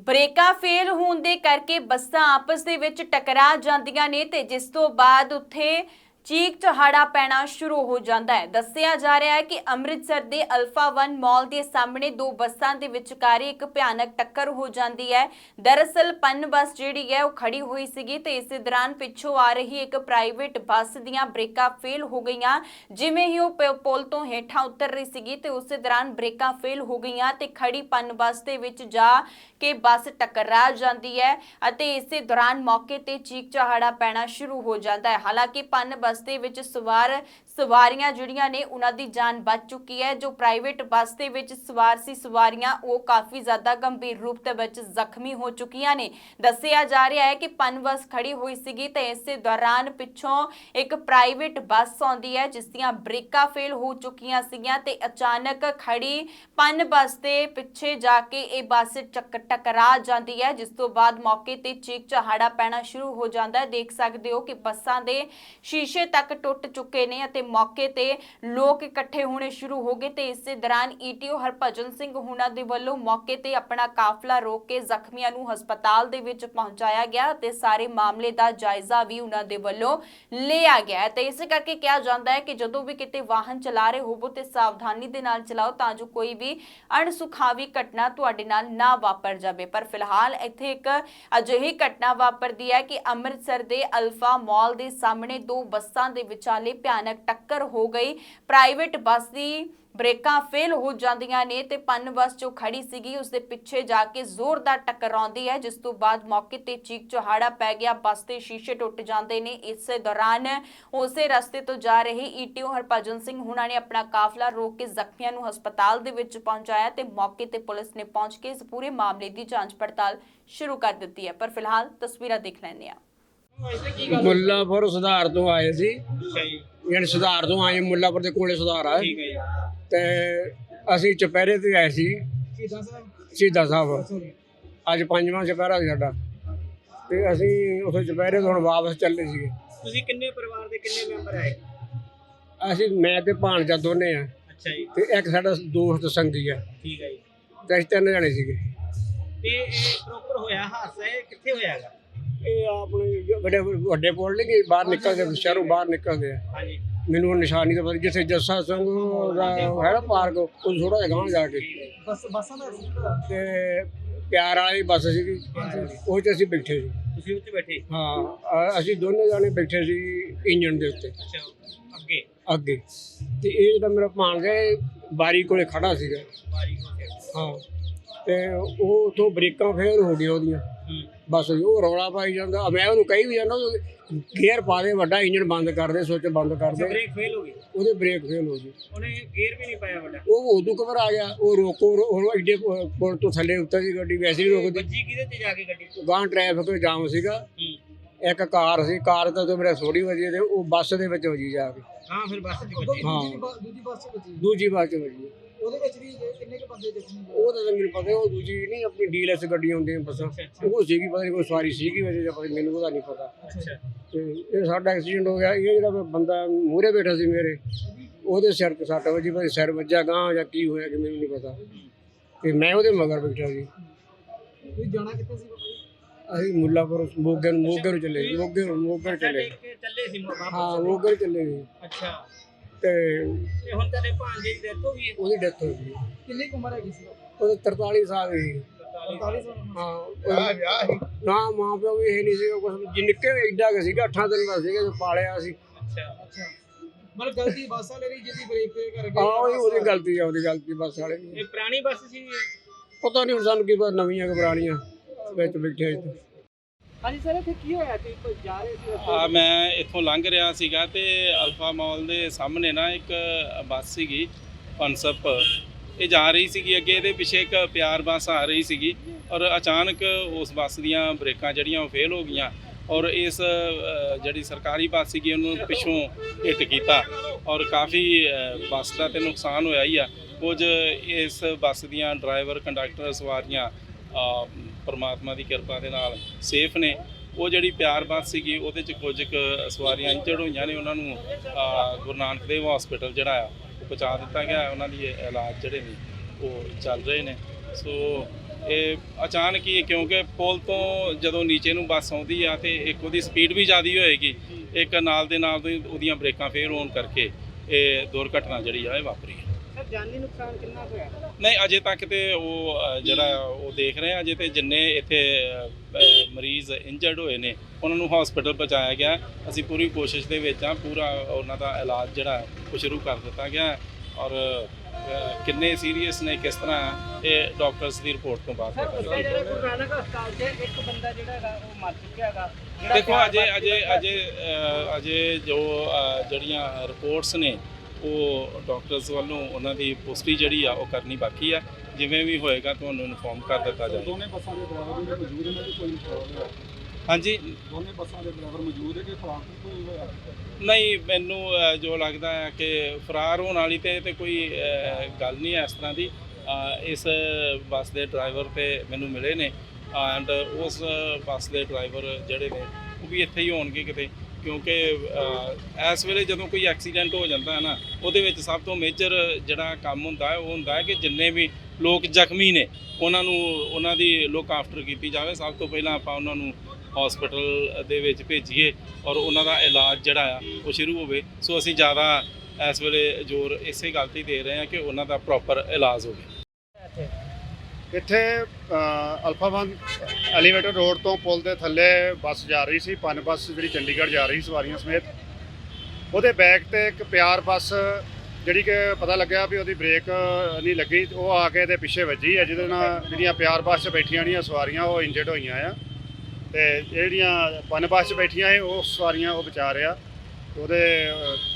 ਬ੍ਰੇਕਾਂ fail ਹੋਣ ਦੇ ਕਰਕੇ ਬੱਸਾਂ ਆਪਸ ਦੇ ਵਿੱਚ ਟਕਰਾ ਜਾਂਦੀਆਂ ਨੇ ਤੇ ਜਿਸ ਤੋਂ ਬਾਅਦ ਉੱਥੇ ਚੀਕ ਚਹਾੜਾ ਪੈਣਾ ਸ਼ੁਰੂ ਹੋ ਜਾਂਦਾ ਹੈ। ਦੱਸਿਆ ਜਾ ਰਿਹਾ ਹੈ ਕਿ ਅੰਮ੍ਰਿਤਸਰ ਦੇ ਅਲਫਾ 1 ਮਾਲ ਦੇ ਸਾਹਮਣੇ ਦੋ ਬੱਸਾਂ ਦੇ ਵਿਚਕਾਰ ਇੱਕ ਭਿਆਨਕ ਟੱਕਰ ਹੋ ਜਾਂਦੀ ਹੈ। ਦਰਅਸਲ, ਪਨ ਬੱਸ ਜਿਹੜੀ ਹੈ ਉਹ ਖੜੀ ਹੋਈ ਸੀਗੀ ਤੇ ਇਸੇ ਦੌਰਾਨ ਪਿੱਛੋਂ ਆ ਰਹੀ ਇੱਕ ਪ੍ਰਾਈਵੇਟ ਬੱਸ ਦੀਆਂ ਬ੍ਰੇਕਾਂ ਫੇਲ ਹੋ ਗਈਆਂ। ਜਿਵੇਂ ਹੀ ਉਹ ਪ- ਪੁਲ ਤੋਂ ਹੇਠਾਂ ਉਤਰ ਰਹੀ ਸੀਗੀ ਤੇ ਉਸੇ ਦੌਰਾਨ ਬ੍ਰੇਕਾਂ ਫੇਲ ਹੋ ਗਈਆਂ ਤੇ ਖੜੀ ਪਨ ਬੱਸ ਦੇ ਵਿੱਚ ਜਾ ਕੇ ਬੱਸ ਟਕਰਾ ਜਾਂਦੀ ਹੈ ਅਤੇ ਇਸੇ ਦੌਰਾਨ ਮੌਕੇ ਤੇ ਚੀਕ ਚਹਾੜਾ ਪੈਣਾ ਸ਼ੁਰੂ ਹੋ ਜਾਂਦਾ ਹੈ। ਹਾਲਾਂਕਿ, ਪਨ ਬੱਸ ਦੇ ਵਿੱਚ ਸਵਾਰ ਸਵਾਰੀਆਂ ਜਿਹੜੀਆਂ ਨੇ ਉਹਨਾਂ ਦੀ ਜਾਨ ਬਚ ਚੁੱਕੀ ਹੈ। ਜੋ ਪ੍ਰਾਈਵੇਟ ਬੱਸ ਦੇ ਵਿੱਚ ਸਵਾਰ ਸੀ, ਸਵਾਰੀਆਂ ਉਹ ਕਾਫੀ ਜ਼ਿਆਦਾ ਗੰਭੀਰ ਰੂਪ ਦੇ ਵਿੱਚ ਜ਼ਖਮੀ ਹੋ ਚੁੱਕੀਆਂ ਨੇ। ਦੱਸਿਆ ਜਾ ਰਿਹਾ ਹੈ ਕਿ ਪਨ ਬੱਸ ਖੜੀ ਹੋਈ ਸੀਗੀ ਤੇ ਇਸੇ ਦੌਰਾਨ ਪਿੱਛੋਂ ਇੱਕ ਪ੍ਰਾਈਵੇਟ ਬੱਸ ਆਉਂਦੀ ਹੈ, ਜਿਸ ਦੀਆਂ ਬ੍ਰੇਕਾਂ ਫੇਲ ਹੋ ਚੁੱਕੀਆਂ ਸੀਗੀਆਂ ਤੇ ਅਚਾਨਕ ਖੜੀ ਪਨ ਬੱਸ ਦੇ ਪਿੱਛੇ ਜਾ ਕੇ ਇਹ ਬੱਸ ਚੱਕ ਟਕਰਾ ਜਾਂਦੀ ਹੈ, ਜਿਸ ਤੋਂ ਬਾਅਦ ਮੌਕੇ ਤੇ ਚੀਕ ਚਹਾੜਾ ਪੈਣਾ ਸ਼ੁਰੂ ਹੋ ਜਾਂਦਾ ਹੈ। ਦੇਖ ਸਕਦੇ ਹੋ ਕਿ ਬੱਸਾਂ ਦੇ ਸ਼ੀਸ਼ੇ ਤੱਕ ਟੁੱਟ ਚੁੱਕੇ ਨੇ ਅਤੇ ਮੌਕੇ ਤੇ ਲੋਕ ਇਕੱਠੇ ਹੋਣੇ ਸ਼ੁਰੂ ਹੋ ਗਏ ਤੇ ਇਸੇ ਦੌਰਾਨ ਈਟੀਓ ਹਰਭਜਨ ਸਿੰਘ ਹੁਣਾ ਦੇ ਵੱਲੋਂ ਮੌਕੇ ਤੇ ਆਪਣਾ ਕਾਫਲਾ ਰੋਕ ਕੇ ਜ਼ਖਮੀਆਂ ਨੂੰ ਹਸਪਤਾਲ ਦੇ ਵਿੱਚ ਪਹੁੰਚਾਇਆ ਗਿਆ ਤੇ ਸਾਰੇ ਮਾਮਲੇ ਦਾ ਜਾਇਜ਼ਾ ਵੀ ਉਹਨਾਂ ਦੇ ਵੱਲੋਂ ਲਿਆ ਗਿਆ ਤੇ ਇਸੇ ਕਰਕੇ ਕਿਹਾ ਜਾਂਦਾ ਹੈ ਕਿ ਜਦੋਂ ਵੀ ਕਿਤੇ ਵਾਹਨ ਚਲਾ ਰਹੇ ਹੋਵੋ ਤੇ ਸਾਵਧਾਨੀ ਦੇ ਨਾਲ ਚਲਾਓ ਤਾਂ ਜੋ ਕੋਈ ਵੀ ਅਣਸੁਖਾਵੀ ਘਟਨਾ ਤੁਹਾਡੇ ਨਾਲ ਨਾ ਵਾਪਰ ਜਾਵੇ। ਪਰ ਫਿਲਹਾਲ ਇੱਥੇ ਇੱਕ ਅਜਿਹੀ ਘਟਨਾ ਵਾਪਰਦੀ ਹੈ ਕਿ ਅੰਮ੍ਰਿਤਸਰ ਦੇ ਅਲਫਾ ਮਾਲ ਦੇ ਸਾਹਮਣੇ ਦੋ ਬੱਸਾਂ ਦੇ ਵਿਚਾਲੇ ਭਿਆਨਕ ਟੱਕਰ ਹੋ ਗਈ। ਪ੍ਰਾਈਵੇਟ ਬੱਸ ਦੀ ਬ੍ਰੇਕਾਂ ਫੇਲ ਹੋ ਜਾਂਦੀਆਂ ਨੇ ਤੇ ਪਨ ਬੱਸ ਜੋ ਖੜੀ ਸੀਗੀ। ਉਸ ਦੇ ਪਿੱਛੇ ਜਾ ਕੇ ਜ਼ੋਰਦਾਰ ਟਕਰਾਉਂਦੀ ਹੈ, ਜਿਸ ਤੋਂ ਬਾਅਦ ਮੌਕੇ ਤੇ ਚੀਕ ਚਹਾੜਾ ਪੈ ਗਿਆ। ਬੱਸ ਦੇ ਸ਼ੀਸ਼ੇ ਟੁੱਟ ਜਾਂਦੇ ਨੇ। ਇਸੇ ਦੌਰਾਨ ਉਸੇ ਰਸਤੇ ਤੋਂ ਜਾ ਰਹੇ ਈਟੀਓ ਹਰਭਜਨ ਸਿੰਘ ਹੁਣਾਂ ਨੇ ਆਪਣਾ ਕਾਫਲਾ ਰੋਕ ਕੇ ਜ਼ਖਮੀਆਂ ਨੂੰ ਹਸਪਤਾਲ ਦੇ ਵਿੱਚ ਪਹੁੰਚਾਇਆ ਤੇ ਮੌਕੇ ਤੇ ਪੁਲਿਸ ਨੇ ਪਹੁੰਚ ਕੇ ਇਸ ਪੂਰੇ ਮਾਮਲੇ ਦੀ ਜਾਂਚ ਪੜਤਾਲ ਸ਼ੁਰੂ ਕਰ ਦਿੱਤੀ ਹੈ। ਪਰ ਫਿਲਹਾਲ ਤਸਵੀਰਾਂ ਦੇਖ ਲੈਂਦੇ ਹਾਂ। ਮੁੱਲਾਪੁਰ ਸੁਧਾਰ ਤੋਂ ਆਏ ਸੀ। ਯਾਨੀ ਸੁਧਾਰ ਤੋਂ ਆਏ ਮੁੱਲਾਪੁਰ ਦੇ ਕੋਲੇ ਸੁਧਾਰ ਆ ਤੇ ਅਸੀਂ ਚੁਪਹਿਰੇ ਤੇ ਆਏ ਸੀ। ਸ਼ਹੀਦਾਂ ਸਾਹਿਬ। ਅੱਜ ਪੰਜਵਾਂ ਚੁਪਹਿਰਾ ਸੀ ਸਾਡਾ। ਤੇ ਅਸੀਂ ਉੱਥੇ ਚੁਪਹਿਰੇ ਤੋਂ ਹੁਣ ਵਾਪਸ ਚੱਲੇ ਸੀਗੇ। ਤੁਸੀਂ ਕਿੰਨੇ ਪਰਿਵਾਰ ਦੇ ਕਿੰਨੇ ਮੈਂਬਰ ਆਏ? ਅਸੀਂ ਮੈਂ ਤੇ ਭਾਣਜਾ ਦੋਨੇ ਆ। ਅੱਛਾ ਜੀ। ਤੇ ਇੱਕ ਸਾਡਾ ਦੋਸਤ ਸੰਗੀ ਆ। ਠੀਕ ਹੈ ਜੀ। ਤੇ ਅਸੀਂ ਤਿੰਨ ਜਣੇ ਸੀਗੇ। ਤੇ ਇਹ ਪ੍ਰੋਪਰ ਹੋਇਆ ਹਾਦਸਾ ਇਹ ਕਿੱਥੇ ਹੋਇਆ ਹੈਗਾ? ਇਹ ਆਪਣੇ ਵੱਡੇ ਵੱਡੇ ਪੁਲ ਨਹੀਂ ਗਏ ਬਾਹਰ ਨਿਕਲਦੇ ਸ਼ਹਿਰੋਂ ਬਾਹਰ ਨਿਕਲਦੇ ਆ ਹਾਂਜੀ। ਮੈਨੂੰ ਨਿਸ਼ਾਨੀ ਤਾਂ ਪਤਾ ਜਿੱਥੇ ਜੱਸਾ ਸਿੰਘ ਦਾ ਹੈ ਨਾ ਪਾਰਕ ਉਹ ਥੋੜਾ ਜਿਹਾ ਗਾਂਹ ਜਾ ਕੇ। ਬਸ ਬੱਸਾਂ ਦਾ ਤੇ ਪਿਆਰ ਵਾਲੀ ਬੱਸ ਸੀਗੀ ਉਹ 'ਚ ਅਸੀਂ ਬੈਠੇ ਸੀ। ਤੁਸੀਂ ਉੱਥੇ ਬੈਠੇ? ਹਾਂ ਅਸੀਂ ਦੋਨੇ ਜਾਣੇ ਬੈਠੇ ਸੀ ਇੰਜਣ ਦੇ ਉੱਤੇ। ਅੱਛਾ ਅੱਗੇ? ਅੱਗੇ। ਤੇ ਇਹ ਜਿਹੜਾ ਮੇਰਾ ਭਾਣਜਾ ਬਾਰੀ ਕੋਲੇ ਖੜਾ ਸੀਗਾ। ਬਾਰੀ ਗਿਆ ਹਾਂ ਤੇ ਉਹ ਉਥੋਂ ਬ੍ਰੇਕਾਂ ਫੇਲ ਹੋ ਗਈਆਂ ਉਹਦੀਆਂ। ਬਸ ਉਹ ਰੌਲਾ ਪਾਈ ਜਾਂਦਾ। ਮੈਂ ਉਹਨੂੰ ਕਹੀ ਵੀ ਜਾਂਦਾ ਗੇਅਰ ਪਾ ਦੇ ਵੱਡਾ ਇੰਜਣ ਬੰਦ ਕਰ ਦੇ ਸੁੱਚ ਬੰਦ ਕਰ ਦੇ। ਬ੍ਰੇਕ ਫੇਲ ਹੋ ਗਈ? ਉਹਦੇ ਬ੍ਰੇਕ ਫੇਲ ਹੋ ਗਈ। ਉਹਨੇ ਗੇਅਰ ਵੀ ਨਹੀਂ ਪਾਇਆ ਵੱਡਾ? ਉਹ ਉਦੋਂ ਘਬਰਾ ਗਿਆ ਉਹ ਰੋਕੋ ਉਹ ਐਡੇ ਪੁਲ ਤੋਂ ਥੱਲੇ ਉੱਤਰ ਦੀ ਗੱਡੀ ਵੈਸੇ ਹੀ ਰੁਕਦੀ ਵੱਜੀ ਕਿਹਦੇ ਤੇ ਜਾ ਕੇ ਗੱਡੀ ਗਾਂ ਟ੍ਰੈਫਿਕ ਜਾਮ ਸੀਗਾ। ਇੱਕ ਕਾਰ ਸੀ ਕਾਰ ਤਾਂ ਤੋਂ ਮੇਰੇ ਥੋੜੀ ਵਜੀ ਤੇ ਉਹ ਬੱਸ ਦੇ ਵਿੱਚ ਵਜੀ ਜਾ ਕੇ। ਹਾਂ ਫਿਰ ਬੱਸ ਚ ਵੱਜੀ। ਹਾਂ। ਦੂਜੀ ਬੱਸ ਦੂਜੀ ਬੱਸ ਚ ਵਜੀ। ਉਹਦੇ ਵਿੱਚ ਵੀ ਕਿੰਨੇ ਕੁ ਬੰਦੇ ਜ਼ਖਮੀ ਹੋਏ ਉਹ ਤਾਂ ਮੈਨੂੰ ਪਤਾ ਉਹ ਦੂਜੀ ਨਹੀਂ ਆਪਣੀ ਡੀਐਲਐਸ ਗੱਡੀਆਂ ਹੁੰਦੀਆਂ ਬੱਸਾਂ। ਉਹ ਸੀਗੀ ਪਤਾ ਨਹੀਂ ਕੋਈ ਸਵਾਰੀ ਸੀਗੀ ਵਜੇ ਜਾਂ ਪਤਾ ਨੀ, ਮੈਨੂੰ ਉਹਦਾ ਨਹੀਂ ਪਤਾ। ਅੱਛਾ। ਤੇ ਇਹ ਸਾਡਾ ਐਕਸੀਡੈਂਟ ਹੋ ਗਿਆ ਇਹ ਜਿਹੜਾ ਬੰਦਾ ਮੂਹਰੇ ਬੈਠਾ ਸੀ ਮੇਰੇ ਉਹਦੇ ਸਿਰ ਤੇ ਸੱਟ ਵਜੀ ਪਤਾ ਨੀ ਸਿਰ ਵੱਜਾ ਗਾਂ ਜਾਂ ਕੀ ਹੋਇਆ ਕਿ ਮੈਨੂੰ ਨਹੀਂ ਪਤਾ। ਤੇ ਮੈਂ ਉਹਦੇ ਮਗਰ ਬੈਠਾ ਸੀ। ਤੁਸੀਂ ਜਾਣਾ ਕਿੱਥੇ ਸੀ ਬਾਬਾ ਜੀ? ਅਸੀਂ ਮੁੱਲਾਪੁਰ ਮੋਗੇ ਨੂੰ ਮੋਗੇ ਨੂੰ ਚੱਲੇ ਮੋਗੇ ਨੂੰ ਮੋਗੇ ਨੂੰ ਚੱਲੇ ਦੇਖ ਕੇ ਚੱਲੇ ਸੀ ਹਾਂ ਮੋਗੇ ਨੂੰ ਚੱਲੇ ਗਏ ਅੱਛਾ। ਤੇ ਤੇ ਹੁਣ ਤੇਰੇ ਭਾਂਜੇ ਦੀ ਡੈਥ ਹੋ ਗਈ ਹੈ? ਉਹਦੀ ਡੈਥ ਹੋ ਗਈ। ਕਿੰਨੀ ਕੁ ਉਮਰ ਹੈਗੀ ਸੀ? ਉਹਦੇ 43 ਸਾਲ ਦੀ ਸੀ 45 ਸਾਲ। ਉਮਰ ਹਾਂ ਉਹ- ਨਾ ਮਾਂ ਪਿਓ ਵੀ ਇਹ ਨਹੀਂ ਸੀ ਉਹ ਕੁਛ ਜਿ ਨਿੱਕੇ ਵੀ ਐਡਾ ਕੁ ਸੀਗਾ 8 ਦਿਨ ਦਾ ਸੀਗਾ ਜੋ ਪਾਲਿਆ ਸੀ। ਅੱਛਾ। ਅੱਛਾ। ਮਤਲਬ ਗਲਤੀ ਬੱਸ ਵਾਲੇ ਦੀ ਜਿਹਦੀ ਬ੍ਰੇਕ ਫੇਲ ਕਰ ਹਾਂ ਗਈ ਉਹਦੀ ਉਹਦੀ ਗਲਤੀ ਆ ਉਹਦੀ ਗਲਤੀ ਬਸ ਵਾਲੇ ਦੀ। ਇਹ ਪੁਰਾਣੀ ਬੱਸ ਸੀ ਇਹ? ਪਤਾ ਨਹੀਂ ਹੁਣ ਸਾਨੂੰ ਕੀ ਪਤਾ ਨਵੀਆਂ ਕਿ ਪੁਰਾਣੀਆਂ ਵਿੱਚ ਬੈਠੇ ਇੱਥੇ ਹਾਂਜੀ ਸਰ ਇੱਥੇ ਕੀ ਹੋਇਆ ਤੁਸੀਂ ਕੋਈ ਜਾ ਰਹੇ ਸੀ ਆ ਮੈਂ ਇੱਥੋਂ ਲੰਘ ਰਿਹਾ ਸੀਗਾ ਤੇ ਅਲਫਾ ਮਾਲ ਦੇ ਸਾਹਮਣੇ ਨਾ ਇੱਕ ਬੱਸ ਸੀਗੀ ਪਨਸਪ। ਇਹ ਜਾ ਰਹੀ ਸੀਗੀ ਅੱਗੇ ਇਹਦੇ ਪਿੱਛੇ ਇੱਕ ਪਿਆਰ ਬੱਸ ਆ ਰਹੀ ਸੀਗੀ ਔਰ ਅਚਾਨਕ ਉਸ ਬੱਸ ਦੀਆਂ ਬ੍ਰੇਕਾਂ ਜਿਹੜੀਆਂ ਉਹ ਫੇਲ ਹੋ ਗਈਆਂ ਔਰ ਇਸ ਜਿਹੜੀ ਸਰਕਾਰੀ ਬੱਸ ਸੀਗੀ ਉਹਨੂੰ ਪਿੱਛੋਂ ਹਿੱਟ ਕੀਤਾ ਔਰ ਕਾਫੀ ਬੱਸ ਦਾ ਤੇ ਨੁਕਸਾਨ ਹੋਇਆ ਹੀ ਆ। ਕੁਝ ਇਸ ਬੱਸ ਦੀਆਂ ਡਰਾਈਵਰ ਕੰਡਕਟਰ ਸਵਾਰੀਆਂ ਪਰਮਾਤਮਾ ਦੀ ਕਿਰਪਾ ਦੇ ਨਾਲ ਸੇਫ ਨੇ। ਉਹ ਜਿਹੜੀ ਪਿਆਰ ਬੱਸ ਸੀਗੀ, ਉਹਦੇ ਚ ਕੁਝ ਕੁ ਸਵਾਰੀਆਂ ਇੰਜਰਡ ਹੋਈਆਂ ਨੇ, ਉਹਨਾਂ ਨੂੰ ਗੁਰੂ ਨਾਨਕ ਦੇਵ ਹਸਪੀਟਲ ਜਿਹੜਾ ਆ, ਉਹ ਪਹੁੰਚਾ ਦਿੱਤਾ ਗਿਆ ਉਹਨਾਂ ਦੀ ਇਲਾਜ ਜਿਹੜੇ ਨੇ, ਉਹ ਚੱਲ ਰਹੇ ਨੇ। ਸੋ, ਇਹ ਅਚਾਨਕ ਹੀ, ਕਿਉਂਕਿ ਪੁਲ ਤੋਂ ਜਦੋਂ ਨੀਚੇ ਨੂੰ ਬੱਸ ਆਉਂਦੀ ਆ ਤੇ ਇੱਕ ਉਹਦੀ ਸਪੀਡ ਵੀ ਜ਼ਿਆਦੀ ਹੋਏਗੀ, ਇੱਕ ਨਾਲ ਦੇ ਨਾਲ ਦੀ ਉਹਦੀਆਂ ਬ੍ਰੇਕਾਂ ਫੇਲ ਹੋਣ ਕਰਕੇ ਇਹ ਦੁਰਘਟਨਾ ਜਿਹੜੀ ਆ, ਇਹ ਵਾਪਰੀ ਹੈ। ਜਾਨੀ ਨੁਕਸਾਨ ਕਿੰਨਾ ਕੁ ਹੋਇਆ? ਨਹੀਂ ਅਜੇ ਤੱਕ ਤੇ ਉਹ ਅ, ਜਿਹੜਾ ਉਹ ਦੇਖ ਰਹੇ ਆ ਅਜੇ ਤੇ ਜਿੰਨੇ ਇੱਥੇ ਅ, ਅ, ਮਰੀਜ਼ ਇੰਜਰਡ ਹੋਏ ਨੇ ਉਹਨਾਂ ਨੂੰ ਹਸਪੀਟਲ ਪਹੁੰਚਾਇਆ ਗਿਆ। ਅਸੀਂ ਪੂਰੀ ਕੋਸ਼ਿਸ਼ ਦੇ ਵਿੱਚ ਆ ਪੂਰਾ ਉਹਨਾਂ ਦਾ ਇਲਾਜ ਜਿਹੜਾ ਉਹ ਸ਼ੁਰੂ ਕਰ ਦਿੱਤਾ ਗਿਆ। ਹੈ ਔਰ ਅ, ਕਿੰਨੇ ਸੀਰੀਅਸ ਨੇ ਕਿਸ ਤਰ੍ਹਾਂ ਇਹ ਡਾਕਟਰਸ ਦੀ ਰਿਪੋਰਟ ਤੋਂ ਬਾਅਦ ਪਤਾ ਲੱਗੇਗਾ। ਜਿਹੜੇ ਗੁਰੂ ਨਾਨਕ ਹਸਪਤਾਲ 'ਚ ਇੱਕ ਬੰਦਾ ਜਿਹੜਾ ਹੈਗਾ ਉਹ ਮਰ ਚੁੱਕਿਆ ਹੈਗਾ। ਜਿਹੜਾ ਦੇਖੋ ਅਜੇ ਅਜੇ ਅਜੇ ਅ, ਅਜੇ ਜੋ ਅ, ਜਿਹੜੀਆਂ ਰਿਪੋਰਟਸ ਨੇ ਉਹ ਡਾਕਟਰਸ ਵੱਲੋਂ ਉਹਨਾਂ ਦੀ ਪੁਸ਼ਟੀ ਜਿਹੜੀ ਆ ਉਹ ਕਰਨੀ ਬਾਕੀ ਆ। ਜਿਵੇਂ ਵੀ ਹੋਏਗਾ ਤੁਹਾਨੂੰ ਇਨਫੋਰਮ ਕਰ ਦਿੱਤਾ ਜਾਏਗਾ। ਦੋਨੇ ਬੱਸਾਂ ਦੇ ਡਰਾਈਵਰ ਜਿਹੜੇ ਮੌਜੂਦ ਨੇ ਕੋਈ ਹੈ ਹਾਂਜੀ। ਦੋਨੇ ਬੱਸਾਂ ਦੇ ਡਰਾਈਵਰ ਮੌਜੂਦ ਹੈ ਕਿ ਖਰਾਬ ਕੋਈ ਹੋਇਆ? ਨਹੀਂ ਮੈਨੂੰ ਜੋ ਲੱਗਦਾ ਹੈ ਕਿ ਫਰਾਰ ਹੋਣ ਵਾਲੀ ਤੇ ਤੇ ਕੋਈ ਗੱਲ ਨਹੀਂ ਹੈ ਇਸ ਤਰ੍ਹਾਂ ਦੀ। ਇਸ ਬੱਸ ਦੇ ਡਰਾਈਵਰ ਤੇ ਮੈਨੂੰ ਮਿਲੇ ਨੇ। ਐਂਡ ਉਸ ਬੱਸ ਦੇ ਡਰਾਈਵਰ ਜਿਹੜੇ ਨੇ ਉਹ ਵੀ ਇੱਥੇ ਹੀ ਹੋਣਗੇ ਕਿਤੇ। ਕਿਉਂਕਿ ਇਸ ਵੇਲੇ ਜਦੋਂ ਕੋਈ ਐਕਸੀਡੈਂਟ ਹੋ ਜਾਂਦਾ ਹੈ ਨਾ, ਉਹਦੇ ਵਿੱਚ ਸਭ ਤੋਂ ਮੇਜਰ ਜਿਹੜਾ ਕੰਮ ਹੁੰਦਾ ਹੈ, ਉਹ ਹੁੰਦਾ ਹੈ ਕਿ ਜਿੰਨੇ ਵੀ ਲੋਕ ਜ਼ਖਮੀ ਨੇ, ਉਹਨਾਂ ਨੂੰ, ਉਹਨਾਂ ਦੀ ਲੁੱਕ ਆਫਟਰ ਕੀਤੀ ਜਾਵੇ। ਸਭ ਤੋਂ ਪਹਿਲਾਂ ਆਪਾਂ ਉਹਨਾਂ ਨੂੰ ਹਸਪੀਟਲ ਦੇ ਵਿੱਚ ਭੇਜੀਏ ਔਰ ਉਹਨਾਂ ਦਾ ਇਲਾਜ ਜਿਹੜਾ ਆ, ਉਹ ਸ਼ੁਰੂ ਹੋਵੇ। ਸੋ ਅਸੀਂ ਜ਼ਿਆਦਾ ਇਸ ਵੇਲੇ ਜ਼ੋਰ ਇਸੇ ਗੱਲ ਤੇ ਦੇ ਰਹੇ ਹਾਂ ਕਿ ਉਹਨਾਂ ਦਾ ਪ੍ਰੋਪਰ ਇਲਾਜ ਹੋਵੇ। ਇੱਥੇ ਅਲਫਾ ਵਨ ਐਲੀਵੇਟਰ ਰੋਡ ਤੋਂ ਪੁਲ ਦੇ ਥੱਲੇ ਬੱਸ ਜਾ ਰਹੀ ਸੀ ਪਨ ਬੱਸ ਜਿਹੜੀ ਚੰਡੀਗੜ੍ਹ ਜਾ ਰਹੀ, ਸਵਾਰੀਆਂ ਸਮੇਤ। ਉਹਦੇ ਬੈਕ ਤੇ ਇੱਕ ਪਿਆਰ ਬੱਸ, ਜਿਹੜੀ ਕਿ ਪਤਾ ਲੱਗਿਆ ਵੀ ਉਹਦੀ ਬ੍ਰੇਕ ਨਹੀਂ ਲੱਗੀ, ਉਹ ਆ ਕੇ ਇਹਦੇ ਪਿੱਛੇ ਵੱਜੀ ਹੈ, ਜਿਹਦੇ ਨਾਲ ਜਿਹੜੀਆਂ ਪਿਆਰ ਬੱਸ 'ਚ ਬੈਠੀਆਂ ਜਿਹੜੀਆਂ ਸਵਾਰੀਆਂ, ਉਹ ਇੰਜਰਡ ਹੋਈਆਂ ਆ। ਤੇ ਜਿਹੜੀਆਂ ਪਨ ਬੱਸ 'ਚ ਬੈਠੀਆਂ ਸੀ, ਉਹ ਸਵਾਰੀਆਂ ਉਹ ਬਚਾ ਰਿਆ ਉਹਦੇ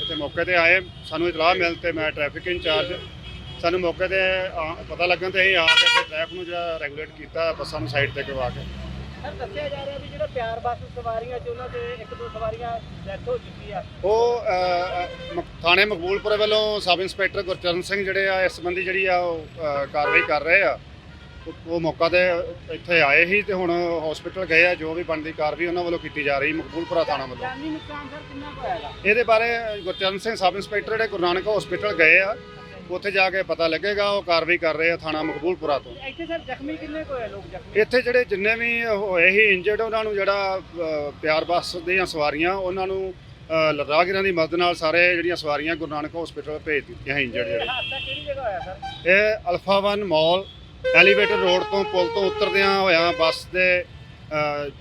ਇੱਥੇ ਮੌਕੇ ਤੇ ਆਏ, ਸਾਨੂੰ ਇਤਲਾਹ ਮਿਲ ਤੇ ਮੈਂ ਟ੍ਰੈਫਿਕ ਇੰਚਾਰਜ ਸਾਨੂੰ ਮੌਕੇ ਤੇ ਆ- ਪਤਾ ਲੱਗਣ ਤੇ ਅਸੀਂ ਆ ਕੇ ਤੇ ਟ੍ਰੈਫਿਕ ਨੂੰ ਜਿਹੜਾ ਰੈਗੂਲੇਟ ਕੀਤਾ ਬੱਸਾਂ ਨੂੰ ਸਾਈਡ ਤੇ ਕਰਵਾ ਕੇ। ਸਰ ਦੱਸਿਆ ਜਾ ਰਿਹਾ ਵੀ ਜਿਹੜਾ ਪਿਆਰ ਬੱਸ ਸਵਾਰੀਆਂ 'ਚ ਉਹਨਾਂ ਦੇ ਇੱਕ ਦੋ ਸਵਾਰੀਆਂ ਡੈਥ ਹੋ ਚੁੱਕੀ ਆ। ਉਹ ਅ, ਅ, ਮ- ਥਾਣੇ ਮਕਬੂਲਪੁਰ ਵੱਲੋਂ ਸਬ ਇੰਸਪੈਕਟਰ ਗੁਰਚਰਨ ਸਿੰਘ ਜਿਹੜੇ ਆ ਇਸ ਸੰਬੰਧੀ ਜਿਹੜੀ ਆ ਉਹ ਅ, ਕਾਰਵਾਈ ਕਰ ਰਹੇ ਆ। ਉਹ- ਉਹ ਮੌਕਾ ਤੇ ਇੱਥੇ ਆਏ ਸੀ ਤੇ ਹੁਣ ਹਸਪੀਟਲ ਗਏ ਆ ਜੋ ਵੀ ਬਣਦੀ ਕਾਰਵਾਈ ਉਹਨਾਂ ਵੱਲੋਂ ਕੀਤੀ ਜਾ ਰਹੀ ਮਕਬੂਲਪੁਰਾ ਥਾਣਾ ਵੱਲੋਂ। ਜਾਨੀ ਨੁਕਸਾਨ ਸਰ ਕਿੰਨਾ ਕੁ ਹੋਇਆਗਾ ਇਹਦੇ ਬਾਰੇ ਗੁਰਚਰਨ ਸਿੰਘ ਸਬ ਇੰਸਪੈਕਟਰ ਜਿਹੜੇ ਗੁਰੂ ਨਾਨਕ ਹਸਪੀਟਲ ਗਏ ਆ ਉੱਥੇ ਜਾ ਕੇ ਪਤਾ ਲੱਗੇਗਾ ਉਹ ਕਾਰਵਾਈ ਕਰ ਰਹੇ ਆ ਥਾਣਾ ਮਕਬੂਲਪੁਰਾ ਤੋਂ। ਇੱਥੇ ਸਰ ਜ਼ਖਮੀ ਕਿੰਨੇ ਹੋਏ ਲੋਕ ਜ਼ਖਮੀ? ਇੱਥੇ ਜਿਹੜੇ ਜਿੰਨੇ ਵੀ ਹੋਏ ਸੀ ਇੰਜਰਡ ਉਹਨਾਂ ਨੂੰ ਜਿਹੜਾ ਪਿਆਰ ਬੱਸ ਦੀਆਂ ਸਵਾਰੀਆਂ ਉਹਨਾਂ ਨੂੰ ਅ, ਲਦਾਖਗੀਰਾਂ ਦੀ ਮਦਦ ਨਾਲ ਸਾਰੇ ਜਿਹੜੀਆਂ ਸਵਾਰੀਆਂ ਗੁਰੂ ਨਾਨਕ ਹਸਪੀਟਲ ਭੇਜ ਦਿੱਤੀਆਂ ਇੰਜਰਡ ਇਹ ਜਿਹੜੇ। ਹਾਦਸਾ ਕਿਹੜੀ ਜਗ੍ਹਾ ਹੋਇਆ ਸਰ? ਇਹ Alpha One mall elevator road ਤੋਂ ਪੁਲ ਤੋਂ ਉਤਰਦਿਆਂ ਹੋਇਆਂ ਬੱਸ ਦੇ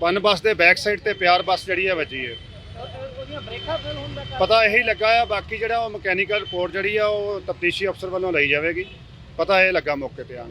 ਪਨ ਬੱਸ ਦੇ ਬੈਕ ਸਾਈਡ ਤੇ ਪਿਆਰ ਬੱਸ ਜਿਹੜੀ ਹੈ ਵੱਜੀ ਹੈ। ਉਹ- ਬ੍ਰੇਕਾਂ ਫੇਲ ਹੋਣ ਦਾ ਕਾਰਨ ਪਤਾ ਇਹੀ ਲੱਗਾ ਆ, ਬਾਕੀ ਜਿਹੜਾ ਉਹ ਮਕੈਨੀਕਲ ਰਿਪੋਰਟ ਜਿਹੜੀ ਆ, ਉਹ ਤਫਤੀਸ਼ੀ ਅਫਸਰ ਵੱਲੋਂ ਲਈ ਜਾਵੇਗੀ। ਪਤਾ ਇਹ ਲੱਗਾ ਮੌਕੇ ਤੇ ਆਣ